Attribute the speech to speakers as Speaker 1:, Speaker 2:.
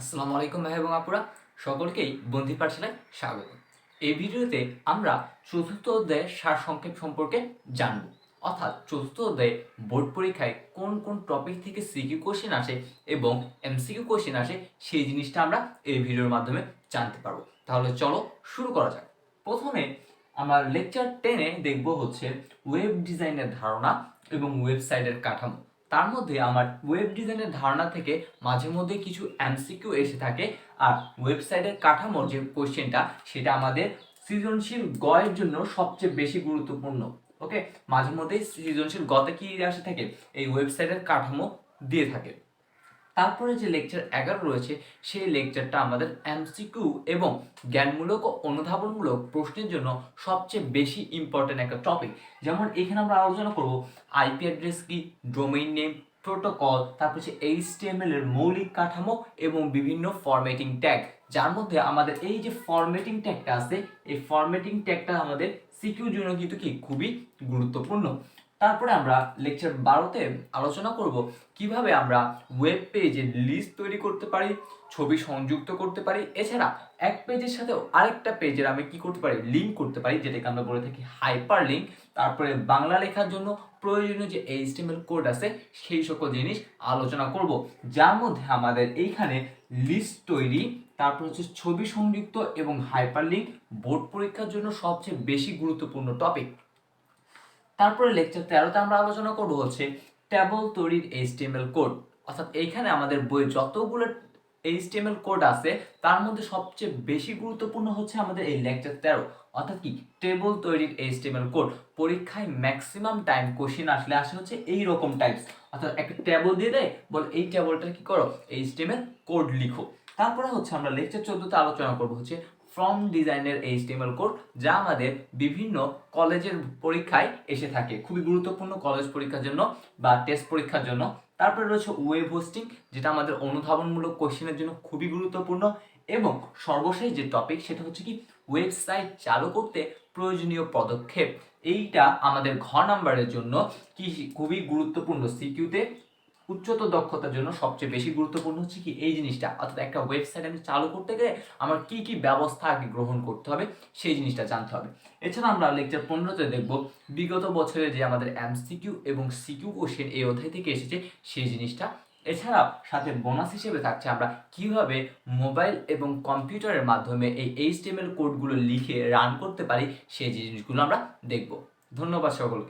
Speaker 1: আসসালামু আলাইকুম ভাই এবং আপুরা, সকলকেই বন্দি পাঠশালায় স্বাগত। এই ভিডিওতে আমরা চতুর্থ অধ্যায়ের সারসংক্ষেপ সম্পর্কে জানব। অর্থাৎ চতুর্থ অধ্যায়ে বোর্ড পরীক্ষায় কোন কোন টপিক থেকে সিকিউ কোশ্চেন আসে এবং এমসিকিউ কোশ্চেন আসে, সেই জিনিসটা আমরা এই ভিডিওর মাধ্যমে জানতে পারব। তাহলে চলো শুরু করা যাক। প্রথমে আমরা লেকচার টেনে দেখব হচ্ছে ওয়েব ডিজাইনের ধারণা এবং ওয়েবসাইটের কাঠামো। তার মধ্যে আমার ওয়েব ডিজাইনের ধারণা থেকে মাঝে মধ্যে কিছু এমসিকিউ এসে থাকে আর ওয়েবসাইটের কাঠামোর যে কোয়েশ্চেনটা সেটা আমাদের সৃজনশীল গয়ের জন্য সবচেয়ে বেশি গুরুত্বপূর্ণ ওকে মাঝে মধ্যে সৃজনশীল গতে কি আসে থাকে? এই ওয়েবসাইটের কাঠামো দিয়ে থাকে। তারপরে যে লেকচার এগারো রয়েছে, সেই লেকচারটা আমাদের এমসিকিউ এবং জ্ঞানমূলক ও অনুধাবনমূলক প্রশ্নের জন্য সবচেয়ে বেশি ইম্পর্টেন্ট একটা টপিক যেমন এখানে আমরা আলোচনা করব আইপি অ্যাড্রেস কি ডোমেইন নেম প্রোটোকল তারপর হচ্ছে এইচটিএমএল এর মৌলিক কাঠামো এবং বিভিন্ন ফরম্যাটিং ট্যাগ যার মধ্যে আমাদের এই যে ফরম্যাটিং ট্যাগটা আছে, এই ফরম্যাটিং ট্যাগটা আমাদের সিকিউর জন্য কিন্তু কি, খুবই গুরুত্বপূর্ণ। তারপরে আমরা লেকচার বারোতে আলোচনা করব কীভাবে আমরা ওয়েব পেজে লিস্ট তৈরি করতে পারি, ছবি সংযুক্ত করতে পারি। এছাড়া এক পেজের সাথে আরেকটা পেজের আমি কি করতে পারি লিঙ্ক করতে পারি, যেটাকে আমরা বলে থাকি হাইপার লিঙ্ক তারপরে বাংলা লেখার জন্য প্রয়োজনীয় যে এইচটিএমএল কোড আছে, সেই সকল জিনিস আলোচনা করব। যার মধ্যে আমাদের এইখানে লিস্ট তৈরি, তারপর হচ্ছে ছবি সংযুক্ত এবং হাইপার লিঙ্ক বোর্ড পরীক্ষার জন্য সবচেয়ে বেশি গুরুত্বপূর্ণ টপিক তারপরে লেকচার তেরোতে আমরা আলোচনা করব হচ্ছে ট্যাবল তৈরির এইচটিএমএল কোড। অর্থাৎ এইখানে আমাদের বইয়ে যতগুলো এইচটিএমএল কোড আছে, তার মধ্যে সবচেয়ে বেশি গুরুত্বপূর্ণ হচ্ছে আমাদের এই লেকচার তেরো। অর্থাৎ কি? টেবল তৈরির এইচটিএমএল কোড। পরীক্ষায় ম্যাক্সিমাম টাইম কোশ্চেন আসলে আসে হচ্ছে এই রকম টাইপস। অর্থাৎ একটা টেবল দিয়ে দেয়, বল এই টেবলটা কি করো? এইচটিএমএল কোড লিখো। তারপরে হচ্ছে আমরা লেকচার চোদ্দতে আলোচনা করব হচ্ছে ফর্ম ডিজাইনের এইচটিএমএল কোড, যা আমাদের বিভিন্ন কলেজের পরীক্ষায় এসে থাকে। খুবই গুরুত্বপূর্ণ কলেজ পরীক্ষার জন্য বা টেস্ট পরীক্ষার জন্য। তারপরে রয়েছে ওয়েব হোস্টিং, যেটা আমাদের অনুধাবনমূলক কোশ্চেনের জন্য খুবই গুরুত্বপূর্ণ। এবং সর্বশেষ যে টপিক সেটা হচ্ছে কি ওয়েবসাইট চালু করতে প্রয়োজনীয় পদক্ষেপ। এইটা আমাদের ঘ নাম্বারের জন্য কি খুবই গুরুত্বপূর্ণ। সিকিউতে উচ্চতর দক্ষতার জন্য সবচেয়ে বেশি গুরুত্বপূর্ণ হচ্ছে কি এই জিনিসটা। অর্থাৎ একটা ওয়েবসাইট আমি চালু করতে গেলে আমার কি কি ব্যবস্থা আগে গ্রহণ করতে হবে, সেই জিনিসটা জানতে হবে। এছাড়া আমরা লেকচার পনেরোতে দেখব, বিগত বছরে যে আমাদের এমসিকিউ এবং সিকিউ কোশ্চেন এই অধ্যায় থেকে এসেছে, সেই জিনিসটা। এছাড়াও সাথে বোনাস হিসেবে থাকছে আমরা কীভাবে মোবাইল এবং কম্পিউটারের মাধ্যমে এই এইচটিএমএল কোডগুলো লিখে রান করতে পারি, সেই জিনিসগুলো আমরা দেখব। ধন্যবাদ সকলকে।